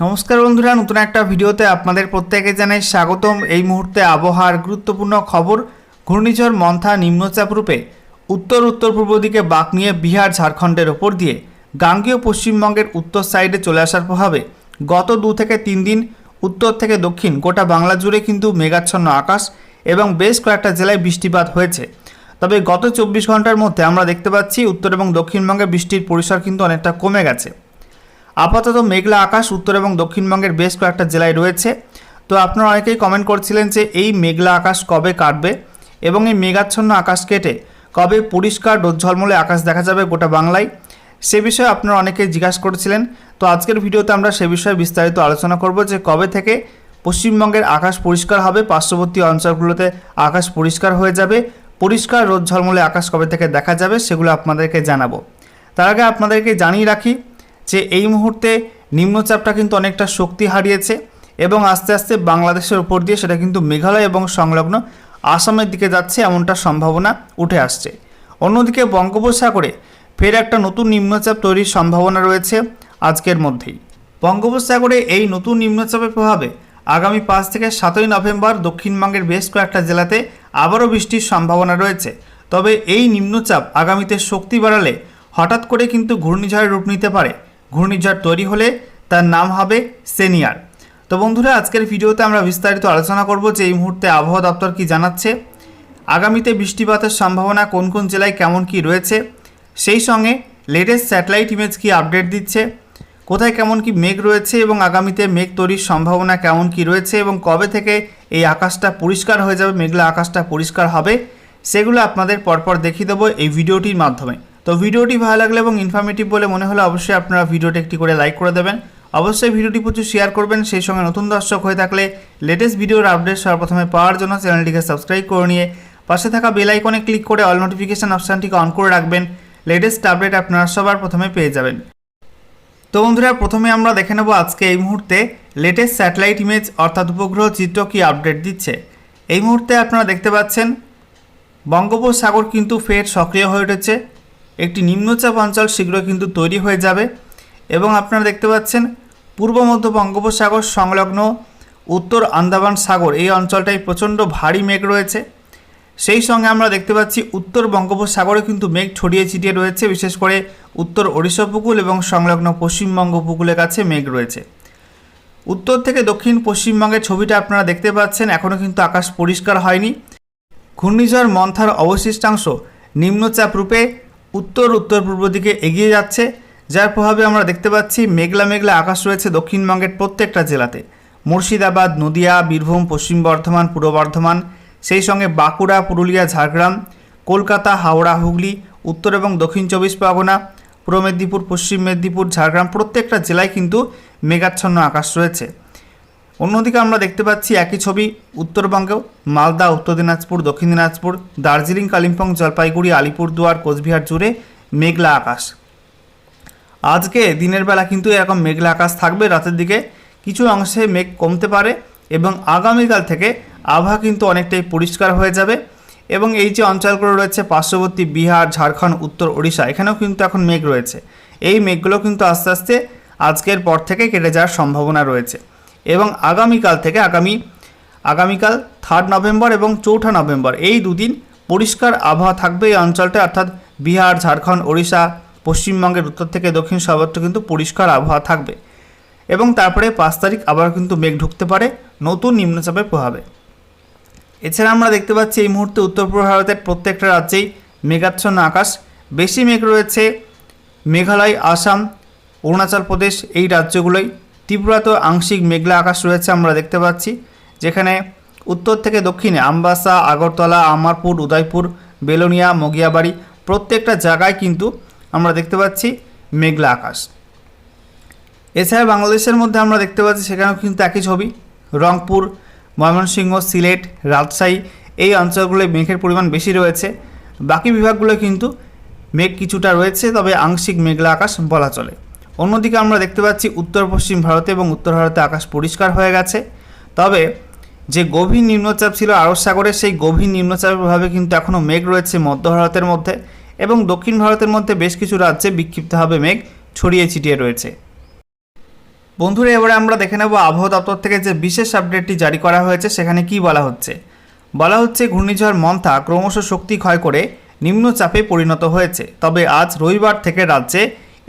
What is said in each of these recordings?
নমস্কার বন্ধুরা, নতুন একটা ভিডিওতে আপনাদের প্রত্যেকে জানাই স্বাগতম। এই মুহূর্তে আবহাওয়ার গুরুত্বপূর্ণ খবর, ঘূর্ণিঝড় মন্থা নিম্নচাপ রূপে। উত্তর উত্তর পূর্ব দিকে বাঁক নিয়ে বিহার, ঝাড়খণ্ডের ওপর দিয়ে। গাঙ্গীয় পশ্চিমবঙ্গের উত্তর সাইডে চলে আসার প্রভাবে গত দু থেকে তিন দিন উত্তর থেকে দক্ষিণ গোটা বাংলা জুড়ে কিন্তু মেঘাচ্ছন্ন আকাশ এবং বেশ কয়েকটা জেলায় বৃষ্টিপাত হয়েছে। তবে গত চব্বিশ ঘণ্টার মধ্যে আমরা দেখতে পাচ্ছি উত্তর এবং দক্ষিণবঙ্গে বৃষ্টির পরিসর কিন্তু অনেকটা কমে গেছে। আপাতত মেঘলা আকাশ, উত্তর এবং দক্ষিণবঙ্গের বেশ কয়েকটা জেলায় রয়েছে। তো আপনারা অনেকেই কমেন্ট করছিলেন যে এই মেঘলা আকাশ কবে কাটবে এবং এই মেঘাচ্ছন্ন আকাশ কেটে কবে পরিষ্কার রোজ্ঝলমলে আকাশ দেখা যাবে গোটা বাংলায়, সে বিষয়ে আপনারা অনেকে জিজ্ঞাসা করেছিলেন। তো আজকের ভিডিওতে আমরা সে বিষয়ে বিস্তারিত আলোচনা করব যে কবে থেকে পশ্চিমবঙ্গের আকাশ পরিষ্কার হবে, পার্শ্ববর্তী অঞ্চলগুলোতে আকাশ পরিষ্কার হয়ে যাবে, পরিষ্কার রোদ ঝলমলে আকাশ কবে থেকে দেখা যাবে সেগুলো আপনাদেরকে জানাব। তার আগে আপনাদেরকে জানিয়ে রাখি যে এই মুহূর্তে নিম্নচাপটা কিন্তু অনেকটা শক্তি হারিয়েছে এবং আস্তে আস্তে বাংলাদেশের উপর দিয়ে সেটা কিন্তু মেঘালয় এবং সংলগ্ন আসামের দিকে যাচ্ছে এমনটা সম্ভাবনা উঠে আসছে। অন্যদিকে বঙ্গোপসাগরে ফের একটা নতুন নিম্নচাপ তৈরির সম্ভাবনা রয়েছে আজকের মধ্যেই। বঙ্গোপসাগরে এই নতুন নিম্নচাপের প্রভাবে আগামী পাঁচ থেকে সাতই নভেম্বর দক্ষিণবঙ্গের বেশ কয়েকটা জেলাতে আবারও বৃষ্টির সম্ভাবনা রয়েছে। তবে এই নিম্নচাপ আগামীতে শক্তি বাড়ালে হঠাৎ করে কিন্তু ঘূর্ণিঝড়ের রূপ নিতে পারে। ঘূর্ণিঝড় তৈরি হলে তার নাম হবে সেনিয়ার। তো বন্ধুরা, আজকের ভিডিওতে আমরা বিস্তারিত আলোচনা করব যে এই মুহূর্তে আবহাওয়া দপ্তর কি জানাচ্ছে, আগামীতে বৃষ্টিপাতের সম্ভাবনা কোন কোন জেলায় কেমন কি রয়েছে, সেই সঙ্গে লেটেস্ট স্যাটেলাইট ইমেজ কি আপডেট দিচ্ছে, কোথায় কেমন কি মেঘ রয়েছে এবং আগামীতে মেঘ তৈরির সম্ভাবনা কেমন কি রয়েছে এবং কবে থেকে এই আকাশটা পরিষ্কার হয়ে যাবে, মেঘলা আকাশটা পরিষ্কার হবে, সেগুলো আপনাদের পরপর দেখিয়ে দেবো এই ভিডিওটির মাধ্যমে। তো ভিডিওটি ভালো লাগলে এবং ইনফরমেটিভ বলে মনে হলে অবশ্যই আপনারা ভিডিওটি একটি করে লাইক করে দেবেন। অবশ্যই ভিডিওটি প্রচুর শেয়ার করবেন। সেই সঙ্গে নতুন দর্শক হয়ে থাকলে লেটেস্ট ভিডিওর আপডেট সর্বপ্রথমে পাওয়ার জন্য চ্যানেলটিকে সাবস্ক্রাইব করে নিয়ে পাশে থাকা বেল আইকনে ক্লিক করে অল নোটিফিকেশান অপশানটিকে অন করে রাখবেন। লেটেস্ট আপডেট আপনারা সবার প্রথমে পেয়ে যাবেন। তো বন্ধুরা, প্রথমে আমরা দেখে নেব আজকে এই মুহূর্তে লেটেস্ট স্যাটেলাইট ইমেজ অর্থাৎ উপগ্রহ চিত্র কি আপডেট দিচ্ছে। এই মুহূর্তে আপনারা দেখতে পাচ্ছেন বঙ্গোপসাগর কিন্তু ফের সক্রিয় হয়ে উঠেছে। একটি নিম্নচাপ অঞ্চল শীঘ্র কিন্তু তৈরি হয়ে যাবে এবং আপনারা দেখতে পাচ্ছেন পূর্ব মধ্য বঙ্গোপসাগর সংলগ্ন উত্তর আন্দামান সাগর, এই অঞ্চলটায় প্রচণ্ড ভারী মেঘ রয়েছে। সেই সঙ্গে আমরা দেখতে পাচ্ছি উত্তর বঙ্গোপসাগরে কিন্তু মেঘ ছড়িয়ে ছিটিয়ে রয়েছে, বিশেষ করে উত্তর ওড়িশা উপকূল এবং সংলগ্ন পশ্চিমবঙ্গ উপকূলের কাছে মেঘ রয়েছে। উত্তর থেকে দক্ষিণ পশ্চিমবঙ্গের ছবিটা আপনারা দেখতে পাচ্ছেন এখনও কিন্তু আকাশ পরিষ্কার হয়নি। ঘূর্ণিঝড় মন্থার অবশিষ্টাংশ নিম্নচাপ রূপে উত্তর উত্তর পূর্ব দিকে এগিয়ে যাচ্ছে, যার প্রভাবে আমরা দেখতে পাচ্ছি মেঘলা মেঘলা আকাশ রয়েছে দক্ষিণবঙ্গের প্রত্যেকটা জেলাতে। মুর্শিদাবাদ, নদিয়া, বীরভূম, পশ্চিম বর্ধমান, পূর্ব বর্ধমান, সেই সঙ্গে বাঁকুড়া, পুরুলিয়া, ঝাড়গ্রাম, কলকাতা, হাওড়া, হুগলি, উত্তর এবং দক্ষিণ চব্বিশ পরগনা, পূর্ব মেদিনীপুর, পশ্চিম মেদিনীপুর, ঝাড়গ্রাম প্রত্যেকটা জেলায় কিন্তু মেঘাচ্ছন্ন আকাশ রয়েছে। অন্যদিকে আমরা দেখতে পাচ্ছি একই ছবি উত্তরবঙ্গেও, মালদা, উত্তর দিনাজপুর, দক্ষিণ দিনাজপুর, দার্জিলিং, কালিম্পং, জলপাইগুড়ি, আলিপুরদুয়ার, কোচবিহার জুড়ে মেঘলা আকাশ। আজকে দিনের বেলা কিন্তু এরকম মেঘলা আকাশ থাকবে, রাতের দিকে কিছু অংশে মেঘ কমতে পারে এবং আগামীকাল থেকে আবহাওয়া কিন্তু অনেকটাই পরিষ্কার হয়ে যাবে এবং এই যে অঞ্চলগুলো রয়েছে, পার্শ্ববর্তী বিহার, ঝাড়খণ্ড, উত্তর ওড়িশা, এখানেও কিন্তু এখন মেঘ রয়েছে। এই মেঘগুলো কিন্তু আস্তে আস্তে আজকের পর থেকে কেটে যাওয়ার সম্ভাবনা রয়েছে। এবং আগামীকাল থেকে আগামী, আগামীকাল থার্ড নভেম্বর এবং চৌঠা নভেম্বর এই দুদিন পরিষ্কার আবহাওয়া থাকবে এই অঞ্চলটা অর্থাৎ বিহার, ঝাড়খণ্ড, ওড়িশা, পশ্চিমবঙ্গের উত্তর থেকে দক্ষিণ সর্বত্র কিন্তু পরিষ্কার আবহাওয়া থাকবে। এবং তারপরে পাঁচ তারিখ আবার কিন্তু মেঘ ঢুকতে পারে, নতুন নিম্নচাপের প্রভাবে। এছাড়া আমরা দেখতে পাচ্ছি এই মুহূর্তে উত্তর পূর্ব ভারতের প্রত্যেকটা রাজ্যেই মেঘাচ্ছন্ন আকাশ। বেশি মেঘ রয়েছে মেঘালয়, আসাম, অরুণাচল প্রদেশ এই রাজ্যগুলোই ত্রিপুরাতেও আংশিক মেঘলা আকাশ রয়েছে আমরা দেখতে পাচ্ছি, যেখানে উত্তর থেকে দক্ষিণে আমবাসা, আগরতলা, আমারপুর, উদয়পুর, বেলোনিয়া, মগিয়াবাড়ি প্রত্যেকটা জায়গায় কিন্তু আমরা দেখতে পাচ্ছি মেঘলা আকাশ। এছাড়া বাংলাদেশের মধ্যে আমরা দেখতে পাচ্ছি সেখানেও কিন্তু একই ছবি, রংপুর, ময়মনসিংহ, সিলেট, রাজশাহী, এই অঞ্চলগুলোয় মেঘের পরিমাণ বেশি রয়েছে। বাকি বিভাগগুলো কিন্তু মেঘ কিছুটা রয়েছে, তবে আংশিক মেঘলা আকাশ বলা চলে। অন্যদিকে আমরা দেখতে পাচ্ছি উত্তর, পশ্চিম ভারতে এবং উত্তর ভারতে আকাশ পরিষ্কার হয়ে গেছে। তবে যে গভীর নিম্নচাপ ছিল আরব সাগরে, সেই গভীর নিম্নচাপের প্রভাবে কিন্তু এখনও মেঘ রয়েছে মধ্য ভারতের মধ্যে এবং দক্ষিণ ভারতের মধ্যে বেশ কিছু রাজ্যে বিক্ষিপ্তভাবে মেঘ ছড়িয়ে ছিটিয়ে রয়েছে। বন্ধুরা, এবারে আমরা দেখে নেব আবহাওয়া দপ্তর থেকে যে বিশেষ আপডেটটি জারি করা হয়েছে, সেখানে কি বলা হচ্ছে। বলা হচ্ছে, ঘূর্ণিঝড় মন্থা ক্রমশ শক্তি ক্ষয় করে নিম্নচাপে পরিণত হয়েছে। তবে আজ রবিবার থেকে রাজ্যে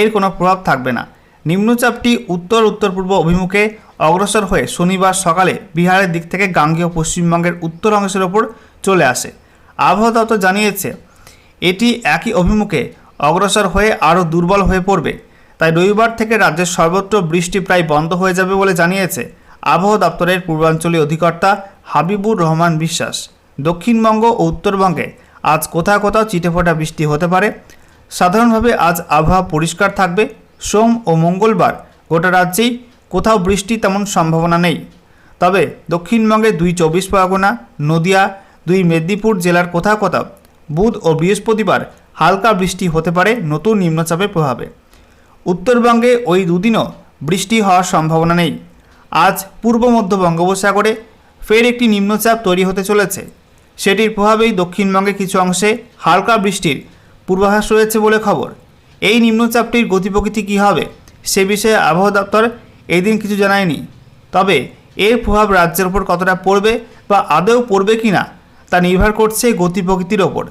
এর কোনো প্রভাব থাকবে না। নিম্নচাপটি উত্তর উত্তর পূর্ব অভিমুখে অগ্রসর হয়ে শনিবার সকালে বিহারের দিক থেকে গাঙ্গেয় পশ্চিমবঙ্গের উত্তর অংশের ওপর চলে আসে। আবহাওয়া দপ্তর জানিয়েছে, এটি একই অভিমুখে অগ্রসর হয়ে আরও দুর্বল হয়ে পড়বে। তাই রবিবার থেকে রাজ্যের সর্বত্র বৃষ্টি প্রায় বন্ধ হয়ে যাবে বলে জানিয়েছে আবহাওয়া দপ্তরের পূর্বাঞ্চলীয় অধিকর্তা হাবিবুর রহমান বিশ্বাস। দক্ষিণবঙ্গ ও উত্তরবঙ্গে আজ কোথাও কোথাও চিটেফোঁটা বৃষ্টি হতে পারে। সাধারণভাবে আজ আবহাওয়া পরিষ্কার থাকবে। সোম ও মঙ্গলবার গোটা রাজ্যেই কোথাও বৃষ্টি তেমন সম্ভাবনা নেই। তবে দক্ষিণবঙ্গে দুই চব্বিশ পরগনা, নদিয়া, দুই মেদিনীপুর জেলার কোথাও কোথাও বুধ ও বৃহস্পতিবার হালকা বৃষ্টি হতে পারে নতুন নিম্নচাপের প্রভাবে। উত্তরবঙ্গে ওই দুদিনও বৃষ্টি হওয়ার সম্ভাবনা নেই। আজ পূর্ব মধ্য বঙ্গোপসাগরে ফের একটি নিম্নচাপ তৈরি হতে চলেছে। সেটির প্রভাবেই দক্ষিণবঙ্গে কিছু অংশে হালকা বৃষ্টির পূর্বাভাস রয়েছে বলে খবর। এই নিম্নচাপটির গতিপ্রকৃতি কী হবে, সে বিষয়ে আবহাওয়া দপ্তর এই দিন কিছু জানায়নি। তবে এর প্রভাব রাজ্যের ওপর কতটা পড়বে বা আদৌ পড়বে কি না তা নির্ভর করছে গতি প্রকৃতির ওপর।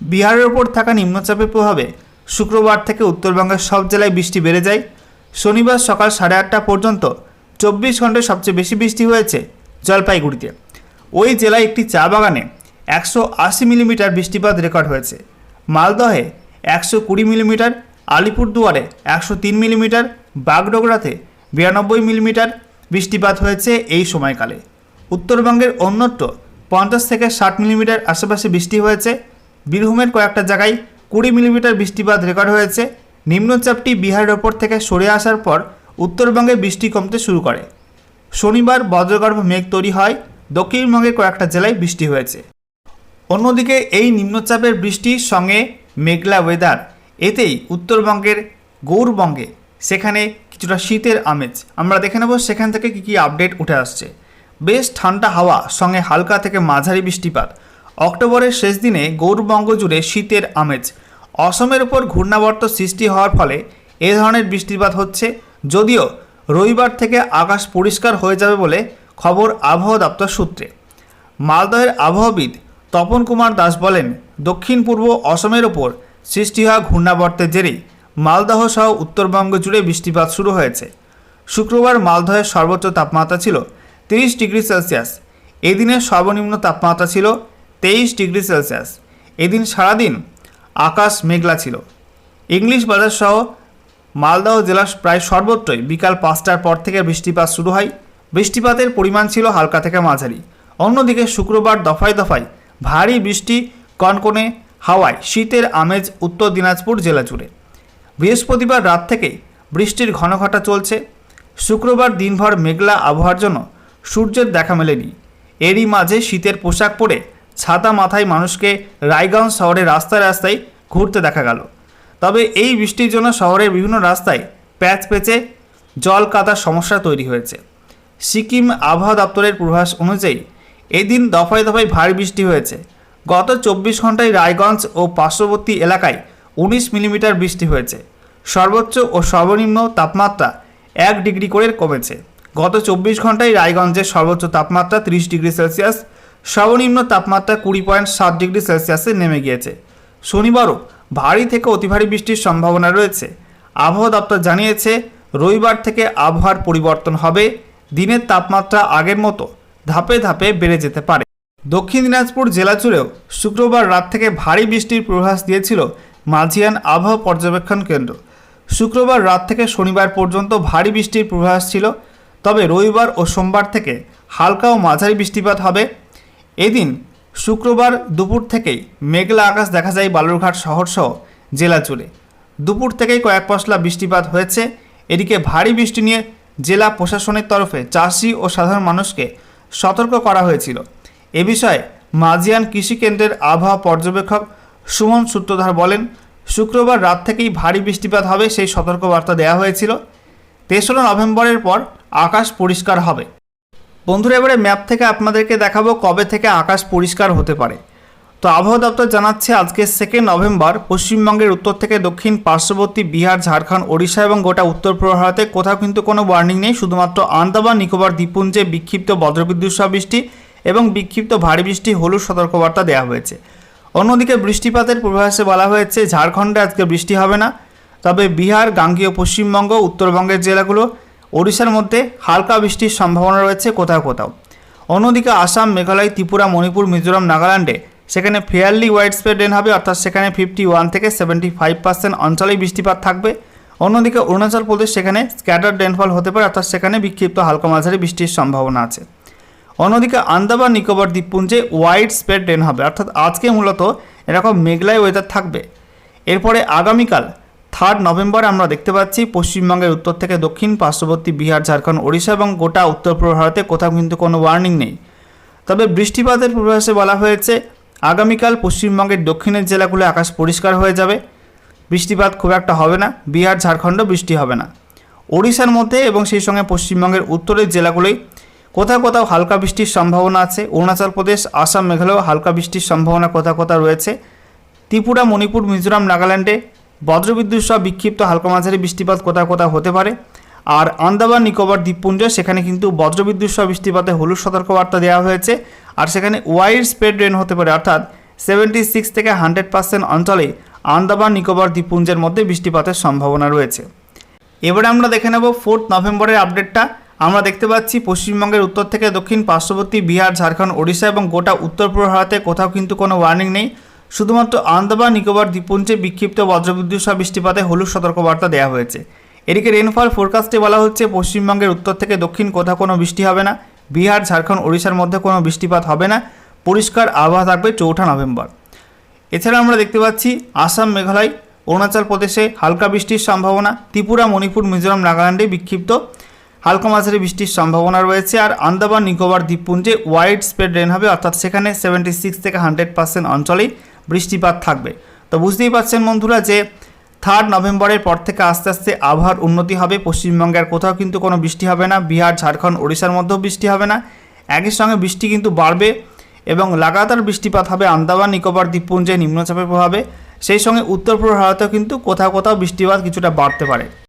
বিহারের ওপর থাকা নিম্নচাপের প্রভাবে শুক্রবার থেকে উত্তরবঙ্গের সব জেলায় বৃষ্টি বেড়ে যায়। শনিবার সকাল সাড়ে আটটা পর্যন্ত চব্বিশ ঘন্টায় সবচেয়ে বেশি বৃষ্টি হয়েছে জলপাইগুড়িতে। ওই জেলায় একটি চা বাগানে একশো আশি মিলিমিটার বৃষ্টিপাত রেকর্ড হয়েছে। মালদহে একশো কুড়ি মিলিমিটার, আলিপুরদুয়ারে একশো তিন মিলিমিটার, বাগডোগরাতে বিরানব্বই মিলিমিটার বৃষ্টিপাত হয়েছে এই সময়কালে। উত্তরবঙ্গের অন্যত্র পঞ্চাশ থেকে ষাট মিলিমিটার আশেপাশে বৃষ্টি হয়েছে। বীরভূমের কয়েকটা জায়গায় কুড়ি মিলিমিটার বৃষ্টিপাত রেকর্ড হয়েছে। নিম্নচাপটি বিহারের ওপর থেকে সরে আসার পর উত্তরবঙ্গে বৃষ্টি কমতে শুরু করে। শনিবার বজ্রগর্ভ মেঘ তৈরি হয়। দক্ষিণবঙ্গের কয়েকটা জেলায় বৃষ্টি হয়েছে। অন্যদিকে এই নিম্নচাপের বৃষ্টির সঙ্গে মেঘলা ওয়েদার এতেই উত্তরবঙ্গের গৌরবঙ্গে সেখানে কিছুটা শীতের আমেজ। আমরা দেখে নেব সেখান থেকে কী কী আপডেট উঠে আসছে। বেশ ঠান্ডা হাওয়া, সঙ্গে হালকা থেকে মাঝারি বৃষ্টিপাত। অক্টোবরের শেষ দিনে গৌরবঙ্গ জুড়ে শীতের আমেজ। অসমের উপর ঘূর্ণাবর্ত সৃষ্টি হওয়ার ফলে এ ধরনের বৃষ্টিপাত হচ্ছে। যদিও রবিবার থেকে আকাশ পরিষ্কার হয়ে যাবে বলে খবর আবহাওয়া দপ্তর সূত্রে। মালদহের আবহাওয়াবিদ তপন কুমার দাস বলেন দক্ষিণ পূর্ব অসমের ওপর সৃষ্টি হওয়া ঘূর্ণাবর্তের জেরেই মালদহ সহ উত্তরবঙ্গ জুড়ে বৃষ্টিপাত শুরু হয়েছে। শুক্রবার মালদহের সর্বোচ্চ তাপমাত্রা ছিল তিরিশ ডিগ্রি সেলসিয়াস। এদিনের সর্বনিম্ন তাপমাত্রা ছিল তেইশ ডিগ্রি সেলসিয়াস। এদিন সারাদিন আকাশ মেঘলা ছিল। ইংলিশ বাজার সহ মালদহ জেলার প্রায় সর্বত্রই বিকাল পাঁচটার পর থেকে বৃষ্টিপাত শুরু হয়। বৃষ্টিপাতের পরিমাণ ছিল হালকা থেকে মাঝারি। অন্যদিকে শুক্রবার দফায় দফায় ভারী বৃষ্টি, কনকনে, হাওয়ায়। শীতের আমেজ উত্তর দিনাজপুর জেলা জুড়ে। বৃহস্পতিবার রাত থেকেই বৃষ্টির ঘনঘটা চলছে। শুক্রবার দিনভর মেঘলা আবহাওয়ার জন্য সূর্যের দেখা মেলেনি। এরই মাঝে শীতের পোশাক পরে ছাতা মাথায় মানুষকে রায়গঞ্জ শহরে রাস্তায় রাস্তায় ঘুরতে দেখা গেল। তবে এই বৃষ্টির জন্য শহরের বিভিন্ন রাস্তায় প্যাচ পেঁচে জল কাদার সমস্যা তৈরি হয়েছে। সিকিম আবহাওয়া দপ্তরের পূর্বাভাস অনুযায়ী এদিন দফায় দফায় ভারী বৃষ্টি হয়েছে। গত চব্বিশ ঘন্টায় রায়গঞ্জ ও পার্শ্ববর্তী এলাকায় উনিশ মিলিমিটার বৃষ্টি হয়েছে। সর্বোচ্চ ও সর্বনিম্ন তাপমাত্রা এক ডিগ্রি করে কমেছে। গত চব্বিশ ঘন্টায় রায়গঞ্জের সর্বোচ্চ তাপমাত্রা তিরিশ ডিগ্রি সেলসিয়াস, সর্বনিম্ন তাপমাত্রা কুড়ি পয়েন্ট সাত ডিগ্রি সেলসিয়াসে নেমে গিয়েছে। শনিবারও ভারী থেকে অতি ভারী বৃষ্টির সম্ভাবনা রয়েছে। আবহাওয়া দপ্তর জানিয়েছে, রবিবার থেকে আবহাওয়ার পরিবর্তন হবে। দিনের তাপমাত্রা আগের মতো ধাপে ধাপে বেড়ে যেতে পারে। দক্ষিণ দিনাজপুর জেলা জুড়েও শুক্রবার রাত থেকে ভারী বৃষ্টির পূর্বাভাস দিয়েছিল মাঝিয়ান আবহাওয়া পর্যবেক্ষণ কেন্দ্র। শুক্রবার রাত থেকে শনিবার পর্যন্ত ভারী বৃষ্টির পূর্বাভাস ছিল, তবে রবিবার ও সোমবার থেকে হালকা ও মাঝারি বৃষ্টিপাত হবে। এদিন শুক্রবার দুপুর থেকেই মেঘলা আকাশ দেখা যায় বালুরঘাট শহরসহ জেলা জুড়ে। দুপুর থেকেই কয়েক পশলা বৃষ্টিপাত হয়েছে। এদিকে ভারী বৃষ্টি নিয়ে জেলা প্রশাসনের তরফে চাষি ও সাধারণ মানুষকে সতর্ক করা হয়েছিল। এ বিষয়ে মাজিয়ান কৃষি কেন্দ্রের আবহাওয়া পর্যবেক্ষক সুমন সূত্রধার বলেন, শুক্রবার রাত থেকেই ভারী বৃষ্টিপাত হবে সেই সতর্কবার্তা দেওয়া হয়েছিল। তেসরা নভেম্বরের পর আকাশ পরিষ্কার হবে। বন্ধুরা, এবারে ম্যাপ থেকে আপনাদেরকে দেখাবো কবে থেকে আকাশ পরিষ্কার হতে পারে। তো আবহাওয়া দপ্তর জানাচ্ছে আজকে সেকেন্ড নভেম্বর পশ্চিমবঙ্গের উত্তর থেকে দক্ষিণ, পার্শ্ববর্তী বিহার, ঝাড়খণ্ড, ওড়িশা এবং গোটা উত্তর পূর্ব ভারতে কোথাও কিন্তু কোনো ওয়ার্নিং নেই। শুধুমাত্র আন্দামান, নিকোবর, দ্বীপপুঞ্জে বিক্ষিপ্ত বজ্রবিদ্যুৎ বৃষ্টি এবং বিক্ষিপ্ত ভারী বৃষ্টি, হলুদ সতর্কবার্তা দেওয়া হয়েছে। অন্যদিকে বৃষ্টিপাতের পূর্বাভাসে বলা হয়েছে, ঝাড়খণ্ডে আজকে বৃষ্টি হবে না। তবে বিহার, গাঙ্গীয়, পশ্চিমবঙ্গ, উত্তরবঙ্গের জেলাগুলো, ওড়িশার মধ্যে হালকা বৃষ্টির সম্ভাবনা রয়েছে কোথাও কোথাও। অন্যদিকে আসাম, মেঘালয়, ত্রিপুরা, মণিপুর, মিজোরাম, নাগাল্যান্ডে সেখানে ফেয়ারলি ওয়াইড স্প্রেড রেন হবে, অর্থাৎ সেখানে ফিফটি ওয়ান থেকে সেভেন্টি ফাইভ পার্সেন্ট অঞ্চলেই বৃষ্টিপাত থাকবে। অন্যদিকে অরুণাচল প্রদেশ সেখানে স্ক্যাটার রেনফল হতে পারে, অর্থাৎ সেখানে বিক্ষিপ্ত হালকা মাঝারি বৃষ্টির সম্ভাবনা আছে। অন্যদিকে আন্দামান, নিকোবর দ্বীপপুঞ্জে ওয়াইড স্প্রেড রেন হবে, অর্থাৎ আজকে মূলত এরকম মেঘলাই ওয়েদার থাকবে। এরপরে আগামীকাল থার্ড নভেম্বর আমরা দেখতে পাচ্ছি, পশ্চিমবঙ্গের উত্তর থেকে দক্ষিণ, পার্শ্ববর্তী বিহার, ঝাড়খণ্ড, ওড়িশা এবং গোটা উত্তর পূর্ব ভারতে কোথাও কিন্তু কোনো ওয়ার্নিং নেই। তবে বৃষ্টিপাতের পূর্বাভাসে বলা হয়েছে আগামীকাল পশ্চিমবঙ্গের দক্ষিণের জেলাগুলো আকাশ পরিষ্কার হয়ে যাবে। বৃষ্টিপাত খুব একটা হবে না। বিহার, ঝাড়খণ্ড বৃষ্টি হবে না। ওড়িশার মধ্যে এবং সেই সঙ্গে পশ্চিমবঙ্গের উত্তরের জেলাগুলোই কোথাও কোথাও হালকা বৃষ্টির সম্ভাবনা আছে। অরুণাচল প্রদেশ, আসাম, মেঘালয় হালকা বৃষ্টির সম্ভাবনা কোথাও কোথাও রয়েছে। ত্রিপুরা, মণিপুর, মিজোরাম, নাগাল্যান্ডে বজ্রবিদ্যুৎ সহ বিক্ষিপ্ত হালকা মাঝারি বৃষ্টিপাত কোথাও কোথাও হতে পারে। আর আন্দামান, নিকোবর, দ্বীপপুঞ্জ, সেখানে কিন্তু বজ্রবিদ্যুৎ সহ বৃষ্টিপাতে হলুদ সতর্কবার্তা দেওয়া হয়েছে। আর সেখানে ওয়াইড স্প্রেড রেন হতে পারে, অর্থাৎ সেভেন্টি সিক্স থেকে হান্ড্রেড পার্সেন্ট অঞ্চলে আন্দামান, নিকোবর, দ্বীপপুঞ্জের মধ্যে বৃষ্টিপাতের সম্ভাবনা রয়েছে। এবারে আমরা দেখে নেব ফোর্থ নভেম্বরের আপডেটটা আমরা দেখতে পাচ্ছি পশ্চিমবঙ্গের উত্তর থেকে দক্ষিণ, পার্শ্ববর্তী বিহার, ঝাড়খণ্ড, ওড়িশা এবং গোটা উত্তর পূর্ব ভারতে কোথাও কিন্তু কোনো ওয়ার্নিং নেই। শুধুমাত্র আন্দামান, নিকোবর, দ্বীপপুঞ্জে বিক্ষিপ্ত বজ্রবিদ্যুৎ সহ বৃষ্টিপাতে হলুদ সতর্কবার্তা দেওয়া হয়েছে। এদিকে রেনফল ফোরকাস্টে বলা হচ্ছে পশ্চিমবঙ্গের উত্তর থেকে দক্ষিণ কোথাও কোনো বৃষ্টি হবে না। বিহার, ঝাড়খণ্ড, ওড়িশার মধ্যে কোনো বৃষ্টিপাত হবে না। পরিষ্কার আবহাওয়া থাকবে চৌঠা নভেম্বর। এছাড়া আমরা দেখতে পাচ্ছি, আসাম, মেঘালয়, অরুণাচল প্রদেশে হালকা বৃষ্টির সম্ভাবনা, ত্রিপুরা, মণিপুর, মিজোরাম, নাগাল্যান্ডে বিক্ষিপ্ত। হালকা মাঝারি বৃষ্টির সম্ভাবনা রয়েছে আর আন্দামান, নিকোবর, দ্বীপপুঞ্জে ওয়াইড স্প্রেড রেন হবে, অর্থাৎ সেখানে সেভেন্টি সিক্স থেকে হান্ড্রেড পার্সেন্ট অঞ্চলেই বৃষ্টিপাত থাকবে। তো বুঝতেই পারছেন বন্ধুরা যে থার্ড নভেম্বরের পর থেকে আস্তে আস্তে আবহাওয়ার উন্নতি হবে। পশ্চিমবঙ্গের কোথাও কিন্তু কোনো বৃষ্টি হবে না। বিহার, ঝাড়খণ্ড, ওড়িশার মধ্যেও বৃষ্টি হবে না। একই সঙ্গে বৃষ্টি কিন্তু বাড়বে এবং লাগাতার বৃষ্টিপাত হবে আন্দামান, নিকোবর, দ্বীপপুঞ্জে নিম্নচাপের প্রভাবে। সেই সঙ্গে উত্তর পূর্ব ভারতেও কিন্তু কোথাও কোথাও বৃষ্টিপাত কিছুটা বাড়তে পারে।